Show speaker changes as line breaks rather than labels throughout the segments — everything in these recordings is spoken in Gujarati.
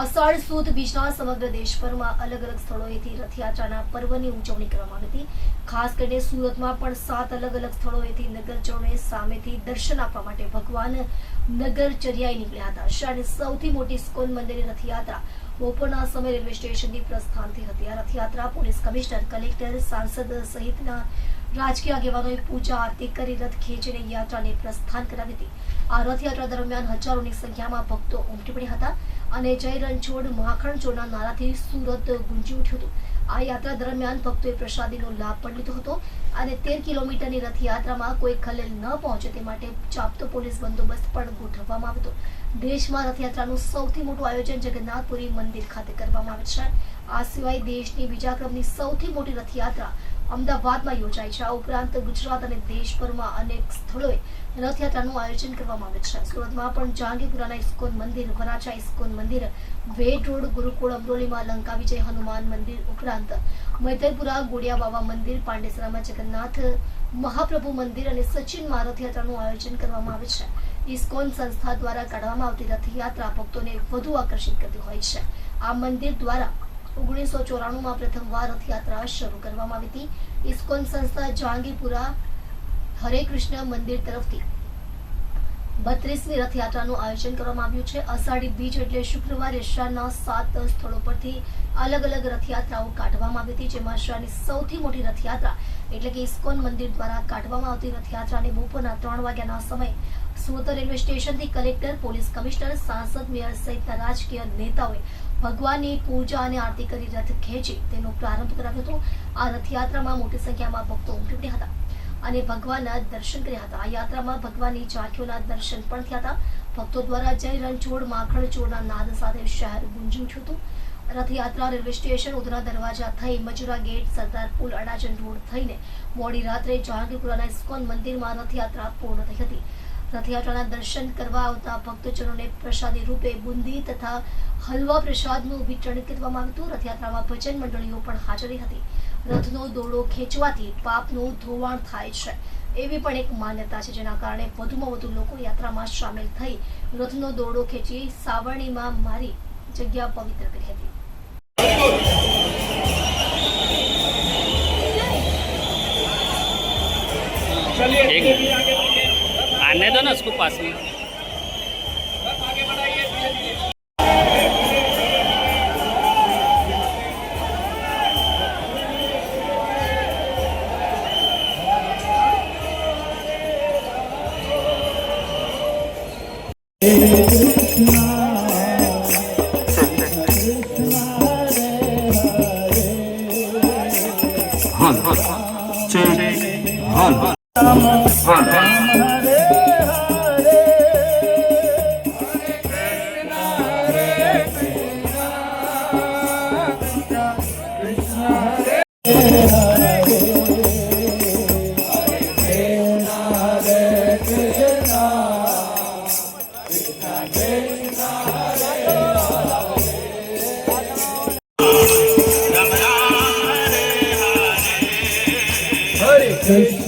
અષાઢ સુદ બીજના સમગ્ર દેશભરમાં અલગ અલગ સ્થળોએથી રથયાત્રાના પર્વની ઉજવણી કરવામાં આવી હતી. ખાસ કરીને સુરતમાં પણ સાત અલગ અલગ સ્થળોએથી નગરજનોએ સામેથી દર્શન આપવા માટે ભગવાન નગરચર્યાએ નીકળ્યા હતા. શહેરની સૌથી મોટી સ્કોન મંદિરની રથયાત્રા બપોરના સમય રેલવે સ્ટેશનથી પ્રસ્થાનથી હતી. આ રથયાત્રા પોલીસ કમિશનર, કલેક્ટર, સાંસદ સહિતના રાજકીય આગેવાનોએ પૂજા આરતી કરી રથ ખેંચીને યાત્રાને પ્રસ્થાન કરાવી હતી. આ રથયાત્રા દરમિયાન હજારોની સંખ્યામાં ભક્તો ઉમટી પડ્યા હતા. અને જય રણછોડ માખણ ચોરના નારાથી સુરત ગુંજી ઉઠ્યું હતું. આ યાત્રા દરમિયાન ભક્તોએ પ્રસાદીનો લાભ પણ લીધો હતો અને તેર કિલોમીટરની રથયાત્રામાં કોઈ ખલેલ ન પહોંચે તે માટે ચાપતો પોલીસ બંદોબસ્ત પણ ગોઠવવામાં આવ્યો હતો. દેશમાં રથયાત્રાનું સૌથી મોટું આયોજન જગન્નાથપુરી મંદિર ખાતે કરવામાં આવે છે. આ સિવાય દેશની બીજા ક્રમની સૌથી મોટી રથયાત્રા અમદાવાદમાં યોજાય છે. આ ઉપરાંત ગુજરાત અને દેશભરમાં અનેક સ્થળોએ રથયાત્રાનું આયોજન કરવામાં આવે છે. સુરતમાં પણ જહાંગીપુરાના ઇસ્કોન મંદિર, વરાછા ઇસ્કોન મંદિર વેટ રોડ, ગુરુકુળ, અમરોલીમાં લંકા વિજય હનુમાન મંદિર ઉપરાંત મૈતરપુરા ગોડિયા બાબા મંદિર, પાંડેસરામાં જગન્નાથ મહાપ્રભુ મંદિર અને સચિનમાં રથયાત્રાનું આયોજન કરવામાં આવે છે. ઇસ્કોન સંસ્થા દ્વારા કાઢવામાં આવતી રથયાત્રા ભક્તોને વધુ આકર્ષિત કરતી હોય છે. આ મંદિર દ્વારા ઓગણીસો ચોરાણુંમાં પ્રથમવાર રથયાત્રા શરૂ કરવામાં આવી હતી. ઇસ્કોન સંસ્થા જહાંગીરપુરા હરે કૃષ્ણ મંદિર તરફથી બત્રીસમી રથયાત્રાનું આયોજન કરવામાં આવ્યું છે. અષાઢી બીજ એટલે શુક્રવારે શહેરના સાત સ્થળો પરથી અલગ અલગ રથયાત્રાઓ કાઢવામાં આવી હતી, જેમાં શહેરની સૌથી મોટી રથયાત્રા એટલે કે ઇસ્કોન મંદિર દ્વારા કાઢવામાં આવતી રથયાત્રાને બપોરના ત્રણ વાગ્યાના સમયે સુરત રેલવે સ્ટેશનથી કલેક્ટર, પોલીસ કમિશનર, સાંસદ, મેયર સહિતના રાજકીય નેતાઓએ ભગવાનની પૂજા અને આરતી કરી રથ ખેંચી તેનો પ્રારંભ કરાવ્યો હતો. આ રથયાત્રામાં મોટી સંખ્યામાં ભક્તો ઉમટી પડ્યા હતા અને ભગવાનના દર્શન કર્યા હતા. આ યાત્રામાં ભગવાનની ઝાંખીઓના દર્શન પણ થયા હતા. ભક્તો દ્વારા જય રણછોડ, માખણ નાદ સાથે શહેર ગુંજી ઉઠ્યું હતું. રથયાત્રા રેલવે સ્ટેશન ઉધના દરવાજા થઈ મજુરા ગેટ, સરદાર પુલ, અડાજણ રોડ થઈને મોડી રાત્રે જહાંગીરપુરાના ઇસ્કોન મંદિરમાં રથયાત્રા પૂર્ણ થઈ હતી. રથયાત્રાના દર્શન કરવા આવતા ભક્તજનોને પ્રસાદી રૂપે બુંદી તથા હલવા પ્રસાદનું વિતરણ કરવામાં આવ્યું રથયાત્રામાં ભજન મંડળીઓ પણ હાજરી હતી. રથનો દોડો ખેંચવાથી પાપનું ધોવાણ થાય છે. એવી પણ એક માન્યતા છે જેના કારણે વધુમાં વધુ લોકો યાત્રામાં સામેલ થઈ રથનો દોડો ખેંચી સાવરણીમાં મારી જગ્યા પવિત્ર કરી હતી.
एक आने दो ना उसको पास में
Run, run,
run, run, run.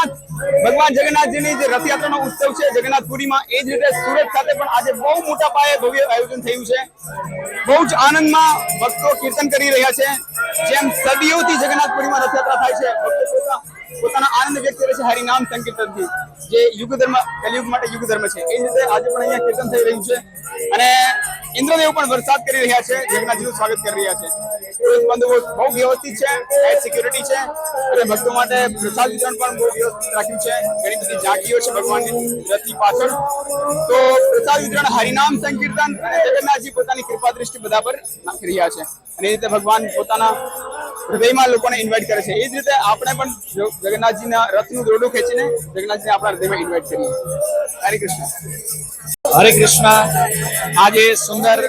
Jagannath. ભગવાન જગન્નાથજીની જે રથયાત્રાનો ઉત્સવ છે, જગન્નાથપુરીમાં એ જ રીતે સુરત ખાતે પણ આજે બહુ મોટા પાયે ભવ્ય આયોજન થયું છે. બહુ જ આનંદમાં ભક્તો કીર્તન કરી રહ્યા છે. જેમ સદીઓથી જગન્નાથપુરીમાં રથયાત્રા થાય છે પોતાના આનંદ વ્યક્ત કરે છે હરિનામ સંકીર્તનથી. જે યુગ ધર્મ કલયુગ માટે યુગ ધર્મ છે. એ રીતે આજે પણ અહીંયા કીર્તન થઈ રહ્યું છે. અને ઇન્દ્રદેવ પણ વરસાદ કરી રહ્યા છે જગન્નાથજીનું સ્વાગત કરી રહ્યા છે. બંદોબસ્ત બહુ વ્યવસ્થિત છે ટાઈટ સિક્યુરિટી છે, અને ભક્તો માટે પ્રસાદ વિતરણ પણ બહુ વ્યવસ્થિત રાખ્યું છે. ઘણી બધી ઝાંકીઓ છે ભગવાનની રથની પાછળ. તો પ્રસાદ વિતરણ હરિનામ સંકીર્તન અને જગન્નાથજી પોતાની કૃપા દ્રષ્ટિ બધા પર નાખી રહ્યા છે. અને એ રીતે ભગવાન પોતાના હૃદયમાં લોકોને ઇન્વાઇટ કરે છે. એ જ રીતે આપણે પણ જગન્નાથજીના રથનું દોરડું ખેંચીને જગન્નાથજીને આપણા હૃદયમાં ઇન્વાઇટ કરીએ. હરે કૃષ્ણ.
હરે કૃષ્ણ. આજે સુંદર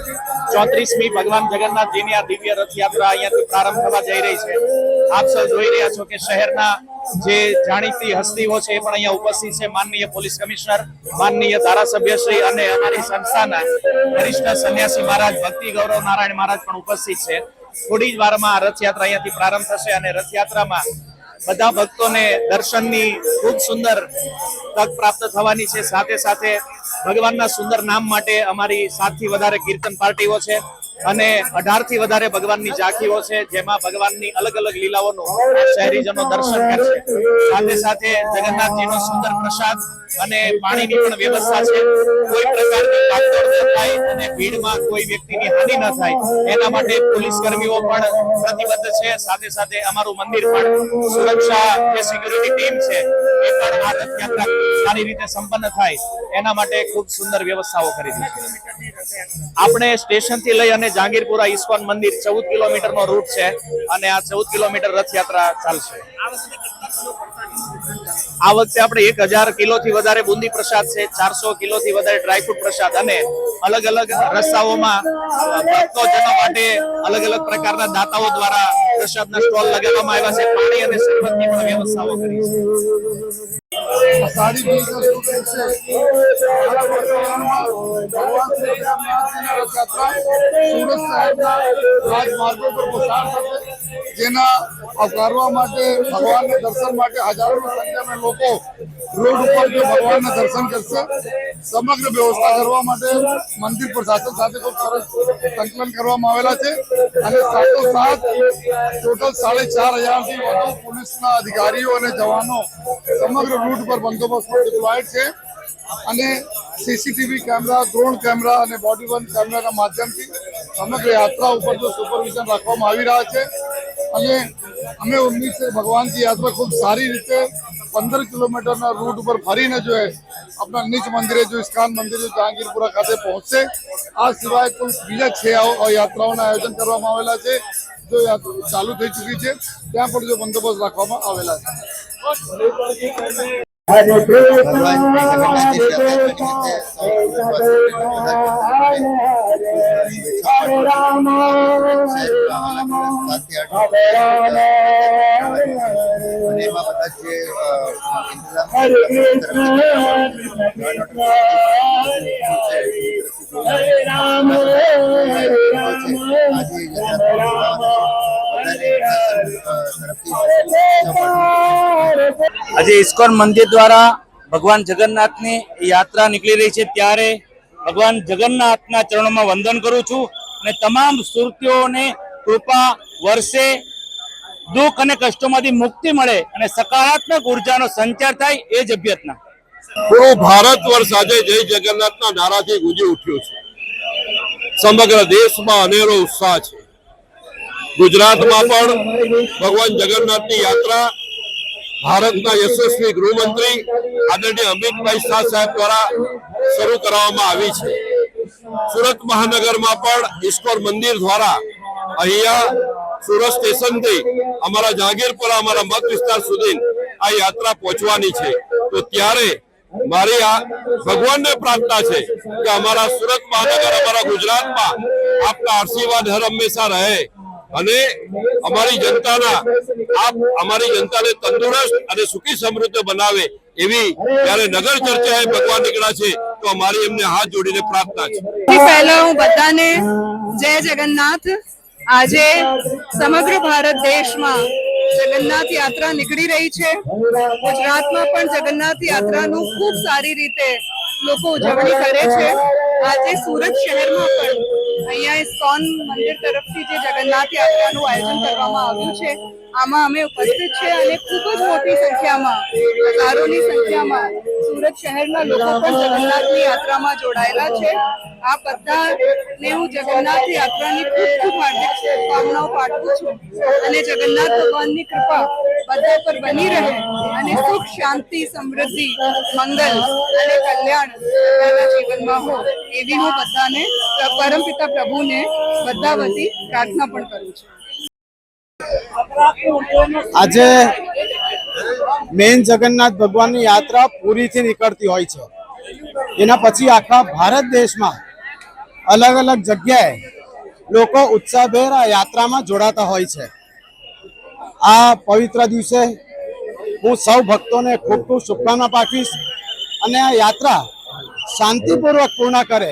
ચોત્રીસમી ભગવાન જગન્નાથજીની આ દિવ્ય રથયાત્રા અહીંયાથી પ્રારંભ થવા જઈ રહી છે. આપ સૌ જોઈ રહ્યા છો કે શહેરના જે જાણીતી હસ્તીઓ છે એ પણ અહીંયા ઉપસ્થિત છે. માનનીય પોલીસ કમિશનર, માનનીય ધારાસભ્યશ્રી અને અમારી સંસ્થાના વરિષ્ઠ સંન્યાસી મહારાજ, ભક્તિ ગૌરવ નારાયણ મહારાજ પણ ઉપસ્થિત છે. થોડી જ વારમાં આ રથયાત્રા અહીંયાથી પ્રારંભ થશે અને રથયાત્રામાં બધા ભક્તોને દર્શનની ખૂબ સુંદર તક પ્રાપ્ત થવાની છે. સાથે સાથે ભગવાનના સુંદર નામ માટે અમારી સાતથી વધારે કીર્તન પાર્ટીઓ છે અને અઢારથી વધારે ભગવાનની ઝાંખીઓ છે, જેમાં ભગવાનની અલગ અલગ લીલાઓનું શહેરીજનો દર્શન કરશે સાથે સાથે જગન્નાથજીનો સુંદર પ્રસાદ અને પાણીની પણ વ્યવસ્થા છે. કોઈ પ્રકારની ભાગદોડ ન થાય અને ભીડમાં કોઈ વ્યક્તિની હાનિ ન થાય. એના માટે પોલીસ કર્મીઓ પણ પ્રતિબદ્ધ છે. સાથે સાથે અમારું મંદિર પણ સુરક્ષા જે સિક્યુરિટી ટીમ છે, એ પણ આ રથયાત્રા સારી રીતે સંપન્ન થાય. એના માટે ખૂબ સુંદર વ્યવસ્થાઓ કરી દીધી આપણે સ્ટેશનથી લઈ અને જાંગીરપુરા ઈસ્કોન મંદિર ચૌદ કિલોમીટર નો રૂટ છે અને આ ચૌદ કિલોમીટર રથયાત્રા ચાલશે. આ વખતે આપણે એક હજાર કિલો થી વધારે બુંદી પ્રસાદ છે, ચારસો કિલો થી વધારે ડ્રાયફ્રૂટ પ્રસાદ અને અલગ અલગ રસ્તાઓમાં માટે અલગ અલગ પ્રકારના દાતાઓ દ્વારા પ્રસાદના સ્ટોલ લગાવવામાં આવ્યા છે. પાણી અને શરબતની પણ વ્યવસ્થાઓ કરી છે.
સારી બિઝનેસ સ્ટુડન્ટ છે. જેના આવકારવા માટે ભગવાનના દર્શન માટે હજારોની સંખ્યામાં લોકો રોડ ઉપર જે ભગવાનના દર્શન કરશે. સમગ્ર વ્યવસ્થા કરવા માટે મંદિર પ્રશાસન સાથે ખૂબ સરસ સંકલન કરવામાં આવેલા છે. અને સાત ટોટલ સાડી ચાર હજારથી વધુ પોલીસના અધિકારીઓ અને જવાનો સમગ્ર રૂટ પર બંદોબસ્ત ડિપ્લોયડ છે. અને સીસીટીવી કેમેરા, ડ્રોન કેમેરા અને બોડી વન કેમેરાના માધ્યમથી સમગ્ર યાત્રા ઉપર જો સુપરવિઝન રાખવામાં આવી રહ્યા છે. અને અમે ઉમ્મીદ છે ભગવાનની યાત્રા ખૂબ સારી રીતે પંદર કિલોમીટર ના રૂટ ઉપર ફરીને જો આપણા નીચ મંદિરે જો ઇસ્કાન મંદિરે જહાંગીરપુરા ખાતે પહોંચશે. આ સિવાય કુલ બીજા છે યાત્રાઓના આયોજન કરવામાં આવેલા છે. જો ચાલુ થઈ ચુકી છે ત્યાં પણ જો બંદોબસ્ત રાખવામાં આવેલા છે.
એમાં બધા હરે રામ હરે રામ રામ
આજે ઇસ્કોન મંદિર દ્વારા ભગવાન જગન્નાથની યાત્રા નીકળી રહી છે. ત્યારે ભગવાન જગન્નાથના ચરણોમાં વંદન કરું છું અને તમામ સુરતીઓને કૃપા વર્ષે દુઃખ અને કષ્ટોમાંથી મુક્તિ મળે અને સકારાત્મક ઉર્જાનો સંચાર થાય એ જ અભ્યર્થના.
પૂરું ભારત વર્ષ આજે જય જગન્નાથના નારાથી ગુંજી ઉઠ્યું છે. સમગ્ર દેશમાં અનેરો ઉત્સાહ છે. ગુજરાતમાં પણ ભગવાન જગન્નાથની યાત્રા, ભારતના યશસ્વી ગૃહમંત્રી આદરણીય અમિતભાઈ શાહ સાહેબ દ્વારા શરૂ કરવામાં આવી છે. સુરત મહાનગરમાં પણ ઈશ્વર મંદિર દ્વારા અહીંયા સુરત સ્ટેશનથી અમારા જાગીરપુરા અમારા મત વિસ્તાર સુધી આ યાત્રા પહોંચવાની છે. તો ત્યારે મારી આ ભગવાનને પ્રાર્થના છે કે અમારા સુરત મહાનગર, અમારા ગુજરાતમાં આપના આશીર્વાદ હર હંમેશા રહે અને અમારી જનતાના આપ, અમારી જનતાને તંદુરસ્ત અને સુખી સમૃદ્ધ બનાવે એવી જ્યારે નગર ચર્ચા ભગવાન નીકળ્યા છે, તો અમારી એમને હાથ જોડીને પ્રાર્થના છે.
પહેલા હું બધાને જય જગન્નાથ. આજે સમગ્ર ભારત દેશમાં જગન્નાથ યાત્રા નીકળી રહી છે. ગુજરાતમાં પણ જગન્નાથ યાત્રાનું ખૂબ સારી રીતે લોકો ઉજવણી કરે છે. આજે સુરત શહેરમાં પણ અહીંયા ઇસ્કોન મંદિર તરફથી જે જગન્નાથ યાત્રાનું આયોજન કરવામાં આવ્યું છે, આમાં અમે ઉપસ્થિત છે અને ખૂબ જ મોટી સંખ્યામાં, હજારોની સંખ્યામાં સુરત શહેરના લોકો પણ જગન્નાથની યાત્રામાં જોડાયેલા છે. આ બધાને હું જગન્નાથ યાત્રાની ખૂબ ખૂબ હાર્દિક શુભકામનાઓ પાઠવું છું. અને જગન્નાથ ભગવાનની કૃપા બધા પર બની રહે અને સુખ, શાંતિ, સમૃદ્ધિ, મંગલ અને કલ્યાણ બધાના જીવનમાં હો એવી હું બધાને પરમપિતા પ્રભુને બધા વતી પ્રાર્થના પણ કરું છું.
આજે મેન જગન્નાથ ભગવાનની યાત્રા પૂરીથી નીકળતી હોય છે. એના પછી આખા ભારત દેશમાં અલગ અલગ જગ્યાએ લોકો ઉત્સાહભેર આ યાત્રામાં જોડાતા હોય છે. આ પવિત્ર દિવસે હું સૌ ભક્તોને ખૂબ ખૂબ શુભકામના પાઠવીશ અને આ યાત્રા શાંતિપૂર્વક પૂર્ણ કરે.